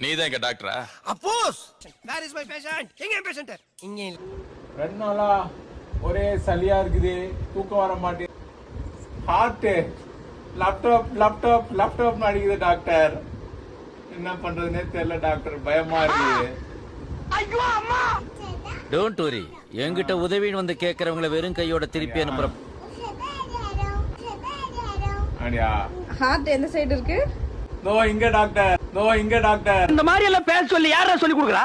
நீ தான் எங்க டாக்டரா அப்போஸ் வேர் இஸ் மை பேஷண்ட் எங்க பேஷண்ட் இங்க இல்ல. ரெண்டு நாளா ஒரே சளியா இருக்குது. தூக்கம் வர மாட்டேங்குது ஹார்ட் லேப்டாப் லேப்டாப் லேப்டாப் அடிக்குது டாக்டர் என்ன பண்றதுன்னே தெரியல டாக்டர் பயமா இருக்குது. டோன்ட் வரி என்கிட்ட உதவின்னு வந்து கேட்கறவங்கள வெறும் கையோட திருப்பி அனுப்புற அப்படியா ஹார்ட் எந்த சைடு இருக்கு? நோ இங்க டாக்டர் நோ இங்க டாக்டர் இந்த மாதிரி எல்லாம் பேச சொல்லி யாரா சொல்லி கொடுக்குறா?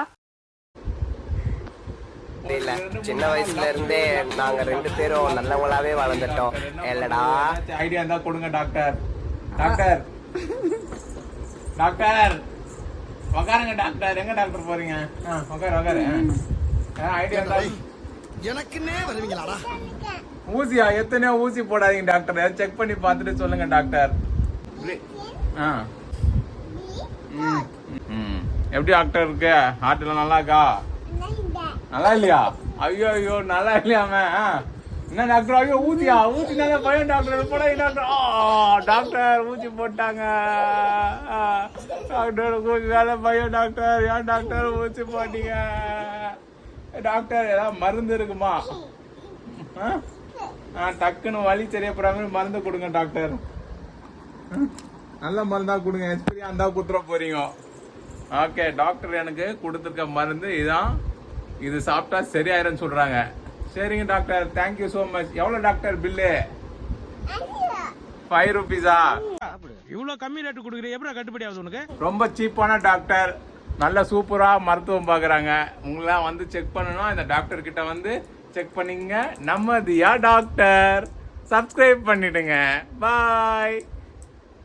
இல்ல சின்ன வயசுல இருந்தே நாங்க ரெண்டு பேரும் நல்லவங்களாவே வளர்ந்துட்டோம். இல்லடா. ஐடியா இருந்தா கொடுங்க டாக்டர் டாக்டர் டாக்டர் உக்காருங்க டாக்டர் எங்க டாக்டர் போறீங்க? ஆ, உக்காரு உக்காரு. ஐடியா இருந்தா எனக்குன்னே வருவீங்களாடா? ஊசியா? எத்தனையோ ஊசி போடாதீங்க டாக்டர் செக் பண்ணி பார்த்துட்டு சொல்லுங்க டாக்டர் ஆ. ம், ம். எப்படி டாக்டர் இருக்கு? ஹார்ட் நல்லா இருக்கா நல்லா இல்லையா? ஐயோ ஐயோ நல்லா இல்லையாம என்ன டாக்டர் ஐயோ ஊசியா? ஊசி நல்லா பயம் டாக்டர் போட டாக்டர் டாக்டர் ஊசி போட்டாங்க. டாக்டர் ஊசி பையன் டாக்டர் ஏன் டாக்டர் ஊசி போட்டீங்க? டாக்டர் ஏதாவது மருந்து இருக்குமா? டக்குன்னு வலி தெரியப்படுற மாதிரி மருந்து கொடுங்க டாக்டர் ம், நல்ல மருந்தா கொடுங்க எக்ஸ்பீரியா இருந்தா குத்துற போறீங்க. ஓகே டாக்டர் எனக்கு கொடுத்துருக்க மருந்து இதான். இது சாப்பிட்டா சரியாயிரும்னு சொல்றாங்க. சரிங்க doctor thank you so much எவ்வளோ டாக்டர் பில்லு ஃபைவ் ருபீஸா இவ்வளவு கம்மி ரேட்டு கொடுக்குற எப்படி கட்டுப்படி ஆகுது உனக்கு? ரொம்ப சீப்பான டாக்டர் நல்ல சூப்பரா மருத்துவம் பார்க்குறாங்க. உங்களாம் வந்து செக் பண்ணணும். இந்த டாக்டர் கிட்ட வந்து செக் பண்ணிங்க. நம்ம தியா டாக்டர் சப்ஸ்கிரைப் பண்ணிடுங்க. பாய்